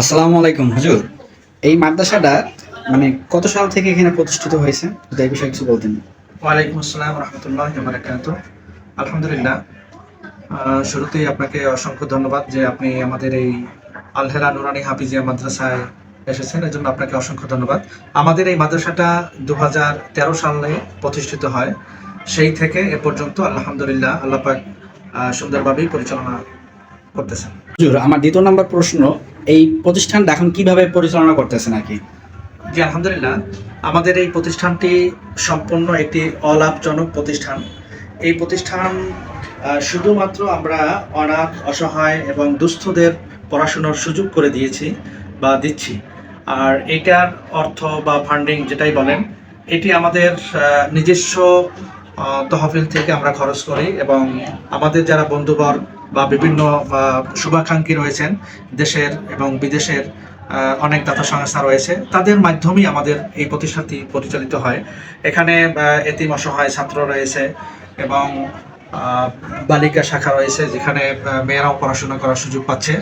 আসসালামু আলাইকুম হুজুর। এই মাদ্রাসাটা মানে কত সাল থেকে এখানে প্রতিষ্ঠিত হয়েছে? যদি এই বিষয়ে কিছু বলতেন। ওয়ালাইকুম আসসালাম রহমতুল্লাহ বারাকাতু আলহামদুলিল্লাহ। শুরুতেই আপনাকে অসংখ্য ধন্যবাদ যে আপনি আমাদের এই আলহেরা নুরানি হাফিজিয়া মাদ্রাসায় এসেছেন। এর জন্য আপনাকে অসংখ্য ধন্যবাদ। আমাদের এই মাদ্রাসাটা দু হাজার তেরো সালে প্রতিষ্ঠিত হয়। সেই থেকে এ পর্যন্ত আলহামদুলিল্লাহ আল্লাপাক সুন্দরভাবেই পরিচালনা করতেছেন। হুজুর আমার দ্বিতীয় নম্বর প্রশ্ন এই প্রতিষ্ঠানটা এখন কীভাবে পরিচালনা করতেছেন আর কি জি, আলহামদুলিল্লাহ। আমাদের এই প্রতিষ্ঠানটি সম্পূর্ণ একটি অলাভজনক প্রতিষ্ঠান। এই প্রতিষ্ঠান শুধুমাত্র আমরা অনাথ, অসহায় এবং দুস্থদের পড়াশোনার সুযোগ করে দিয়েছি বা দিচ্ছি। আর এটার অর্থ বা ফান্ডিং যেটাই বলেন, এটি আমাদের নিজস্ব তহবিল থেকে আমরা খরচ করি এবং আমাদের যারা বন্ধুবর বা বিভিন্ন শুভাকাঙ্ক্ষী রয়েছেন দেশের এবং বিদেশের অনেক দাতা সংস্থা রয়েছে। তাদের মাধ্যমেই আমাদের এই প্রতিষ্ঠানটি পরিচালিত হয়। এখানে এতিম অসহায় ছাত্র রয়েছে এবং বালিকা শাখা রয়েছে যেখানে মেয়েরাও পড়াশোনা করার সুযোগ পাচ্ছে।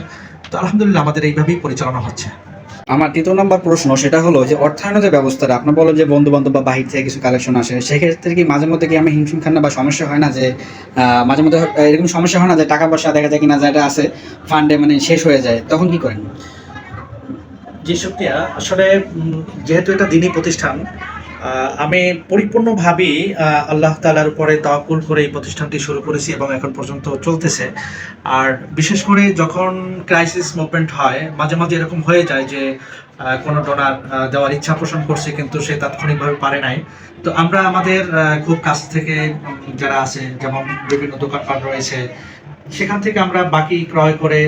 তো আলহামদুলিল্লাহ আমাদের এইভাবেই পরিচালনা হচ্ছে। আমার তৃতীয় নম্বর প্রশ্ন সেটা হলো যে অর্থায়ন যে ব্যবস্থাটা আপনার বলেন যে বন্ধু বান্ধব বা বাহির থেকে কিছু কালেকশন আসে, সেক্ষেত্রে কি মাঝে মধ্যে কি আমি হিমশিম খান না বা সমস্যা হয় না যে মাঝে মধ্যে এরকম সমস্যা হয় না যে টাকা পয়সা দেখা যায় কিনা যেটা আছে ফান্ডে মানে শেষ হয়ে যায়, তখন কি করেন? যে সত্যি আসলে যেহেতু এটা দিনই প্রতিষ্ঠান আমি পরিপূর্ণভাবেই আল্লাহ তালার উপরে তাওয়াক্কুল করে এই প্রতিষ্ঠানটি শুরু করেছি এবং এখন পর্যন্ত চলতেছে। আর বিশেষ করে যখন ক্রাইসিস মুভমেন্ট হয়, মাঝে মাঝে এরকম হয়ে যায় যে কোনো ডোনার দেওয়ার ইচ্ছা পোষণ করছে কিন্তু সে তাৎক্ষণিকভাবে পারে নাই। তো আমরা আমাদের খুব কাছ থেকে যারা আছে, যেমন বিভিন্ন দোকানপাট রয়েছে, সেখান থেকে আমরা বাকি ক্রয় করে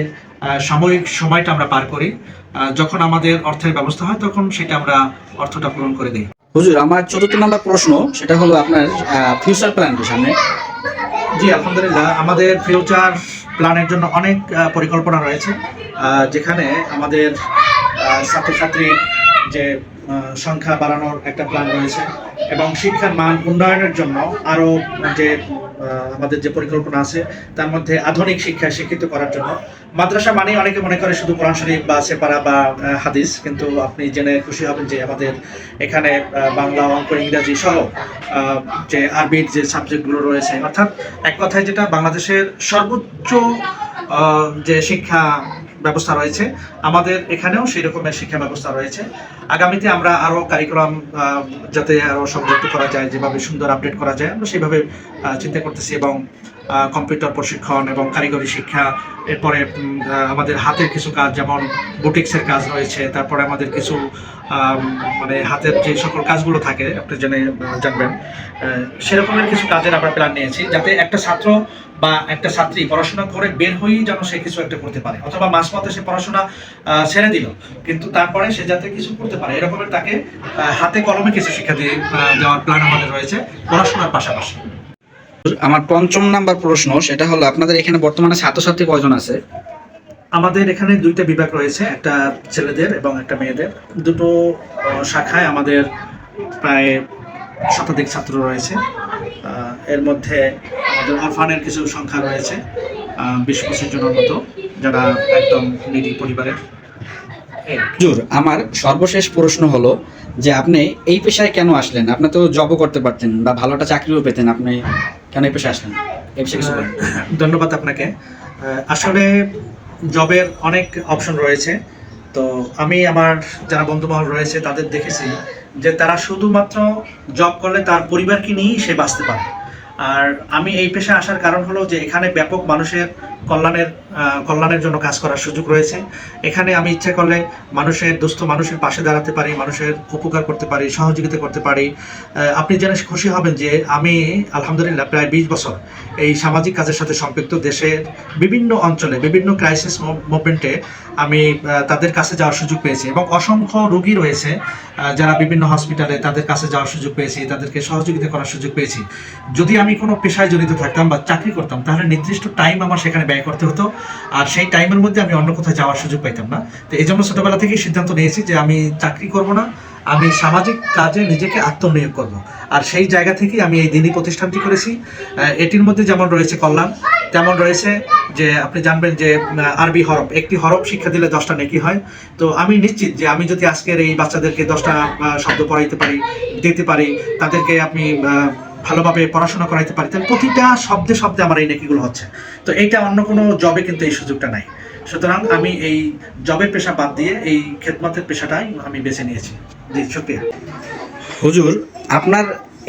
সাময়িক সময়টা আমরা পার করি। যখন আমাদের অর্থের ব্যবস্থা হয়, তখন সেটা আমরা অর্থটা পূরণ করে দিই। হুজুর, আমার চতুর্থ নম্বর প্রশ্ন, সেটা হলো আপনার ফিউচার প্ল্যান কি সামনে। জি, আলহামদুলিল্লাহ, আমাদের ফিউচার প্ল্যানের জন্য অনেক পরিকল্পনা রয়েছে। যেখানে আমাদের ছাত্রছাত্রী যে সংখ্যা বাড়ানোর একটা প্ল্যান রয়েছে। এবং শিক্ষার মান উন্নয়নের জন্য আরও যে আমাদের যে পরিকল্পনা আছে, তার মধ্যে আধুনিক শিক্ষায় শিক্ষিত করার জন্য। মাদ্রাসা মানে অনেকে মনে করে শুধু কোরআন শরীফ বা সেপারা বা হাদিস, কিন্তু আপনি জেনে খুশি হবেন যে আমাদের এখানে বাংলা, অঙ্ক, ইংরাজি সহ যে আরবির যে সাবজেক্টগুলো রয়েছে। অর্থাৎ এক কথায় যেটা বাংলাদেশের সর্বোচ্চ যে শিক্ষা ব্যবস্থা রয়েছে। আমাদের এখানেও সেই রকমের শিক্ষা ব্যবস্থা রয়েছে। আগামীতে আমরা আরও কারিকুলাম যাতে আরও সংযুক্ত করা যায়, যেভাবে সুন্দর আপডেট করা যায়, আমরা সেইভাবে চিন্তা করতেছি এবং কম্পিউটার প্রশিক্ষণ এবং কারিগরি শিক্ষা, এরপরে আমাদের হাতের কিছু কাজ যেমন বুটিক্সের কাজ রয়েছে, তারপরে আমাদের কিছু মানে হাতের যে সকল কাজগুলো থাকে, আপনি জেনে জানবেন। সেরকমের কিছু কাজের আমরা প্ল্যান নিয়েছি, যাতে একটা ছাত্র বা একটা ছাত্রী পড়াশোনা করে বের হয়েই যেন সে কিছু একটা করতে পারে, অথবা মাস মতে সে পড়াশোনা ছেড়ে দিল, কিন্তু তারপরে সে যাতে কিছু করতে পারে, এরকমের তাকে হাতে কলমে কিছু শিক্ষা দিয়ে দেওয়ার প্ল্যান আমাদের রয়েছে, পড়াশোনার পাশাপাশি। আমার পঞ্চম নাম্বার প্রশ্ন, সেটা হলো আপনাদের এখানে বর্তমানে ছাত্রছাত্রী কয়জন আছে? আমাদের এখানে দুইটা বিভাগ রয়েছে, একটা ছেলেদের এবং একটা মেয়েদের। দুটো শাখায় আমাদের প্রায় শতাধিক ছাত্র রয়েছে। এর মধ্যে আমাদের অরফানের কিছু সংখ্যা রয়েছে বিশ পঁচিশ জনের মতো, যারা একদম নিডি পরিবারের। হুজুর আমার সর্বশেষ প্রশ্ন হলো যে আপনি এই পেশায় কেন আসলেন? আপনি তো জবও করতে পারতেন বা ভালো একটা চাকরিও পেতেন আপনি। কেন এই পেশায় আসলেন? এই পেশায় কিছু ধন্যবাদ আপনাকে। আসলে জবের অনেক অপশন রয়েছে। তো আমি আমার যারা বন্ধুমহল রয়েছে তাদের দেখেছি যে তারা শুধুমাত্র জব করলে তার পরিবারকে নিয়েই সে বাঁচতে পারে। আর আমি এই পেশায় আসার কারণ হলো যে এখানে ব্যাপক মানুষের কল্যাণের কল্যাণের জন্য কাজ করার সুযোগ রয়েছে। এখানে আমি ইচ্ছে করলে মানুষের, দুস্থ মানুষের পাশে দাঁড়াতে পারি, মানুষের উপকার করতে পারি, সহযোগিতা করতে পারি। আপনি জেনে খুশি হবেন যে আমি, আলহামদুলিল্লাহ, প্রায় বিশ বছর এই সামাজিক কাজের সাথে সম্পৃক্ত দেশের বিভিন্ন অঞ্চলে, বিভিন্ন ক্রাইসিস মুভমেন্টে আমি তাদের কাছে যাওয়ার সুযোগ পেয়েছি এবং অসংখ্য রোগী রয়েছে যারা বিভিন্ন হসপিটালে তাদের কাছে যাওয়ার সুযোগ পেয়েছি, তাদেরকে সহযোগিতা করার সুযোগ পেয়েছি। যদি আমি কোনো পেশায় জড়িত থাকতাম বা চাকরি করতাম, তাহলে নির্দিষ্ট টাইম আমার সেখানে ব্যয় করতে হতো। আর সেই টাইমের মধ্যে আমি অন্য কোথাও যাওয়ার সুযোগ পাইতাম না। তো এই জন্য ছোটবেলা থেকেই সিদ্ধান্ত নিয়েছি যে আমি চাকরি করব না, আমি সামাজিক কাজে নিজেকে আত্মনিয়োগ করব। আর সেই জায়গা থেকেই আমি এই দিনই প্রতিষ্ঠানটি করেছি। এটির মধ্যে যেমন রয়েছে কল্যাণ, তেমন রয়েছে যে আপনি জানবেন যে আরবি হরফ, একটি হরফ শিক্ষা দিলে দশটা নেকি হয়। তো আমি নিশ্চিত যে আমি যদি আজকের এই বাচ্চাদেরকে দশটা শব্দ পড়াইতে পারি, দিতে পারি, তাদেরকে আপনি ভালোভাবে পড়াশোনা করাইতে পারি তাহলে প্রতিটা শব্দে শব্দে আমার এই নেকিগুলো হচ্ছে। তো এইটা অন্য কোনো জবে কিন্তু এই সুযোগটা নাই। সুতরাং আমি এই জবের পেশা বাদ দিয়ে এই খেদমতের পেশাটাই আমি বেছে নিয়েছি। জি শুক্রিয়া হুজুর আপনার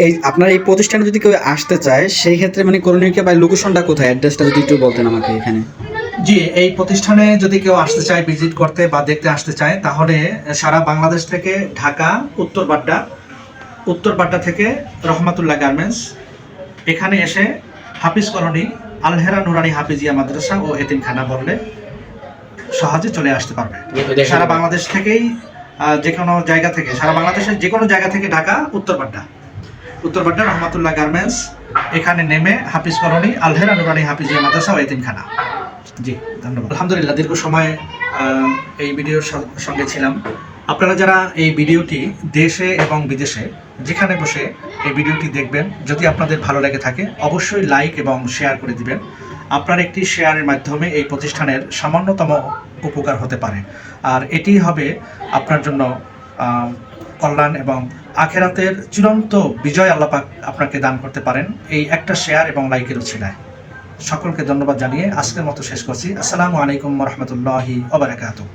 এই আপনার এই প্রতিষ্ঠানে যদি কেউ আসতে চায় সেই ক্ষেত্রে মানে করণীয় বা লোকেশনটা কোথায়? অ্যাড্রেসটা যদি একটু বলতেন আমাকে এখানে। জি এই প্রতিষ্ঠানে যদি কেউ আসতে চায় ভিজিট করতে বা দেখতে আসতে চায় তাহলে সারা বাংলাদেশ থেকে ঢাকা উত্তর বাড্ডা উত্তর বাড্ডা থেকে রহমাতুল্লাহ গার্মেন্টস। এখানে এসে হাফিজ কলোনি আলহেরা নুরানি হাফিজিয়া মাদ্রাসা ও এতিমখানা বললে সহজে চলে আসতে পারবে। সারা বাংলাদেশ থেকেই যে কোনো জায়গা থেকে সারা বাংলাদেশের যে কোনো জায়গা থেকে ঢাকা উত্তর বাড্ডা উত্তর বাড্ডা রহমাতুল্লাহ গার্মেন্টস এখানে নেমে হাফিজ কলোনি আলহেরা নুরানি হাফিজিয়া মাদ্রাসা ও এতিমখানা। জি ধন্যবাদ। আলহামদুলিল্লাহ দীর্ঘ সময় এই ভিডিওর সঙ্গে ছিলাম। আপনারা যারা এই ভিডিওটি দেশে এবং বিদেশে যেখানে বসে এই ভিডিওটি দেখবেন, যদি আপনাদের ভালো লেগে থাকে, অবশ্যই লাইক এবং শেয়ার করে দিবেন। আপনার একটি শেয়ারের মাধ্যমে এই প্রতিষ্ঠানের সামান্যতম উপকার হতে পারে। আর এটি হবে আপনার জন্য কল্যাণ এবং আখেরাতের চূড়ান্ত বিজয় আল্লাপাক আপনাকে দান করতে পারেন এই একটা শেয়ার এবং লাইকের উছিলায় সকলকে ধন্যবাদ জানিয়ে আজকের মতো শেষ করছি। আসসালামু আলাইকুম রহমতুল্লাহি ওবরাকাতু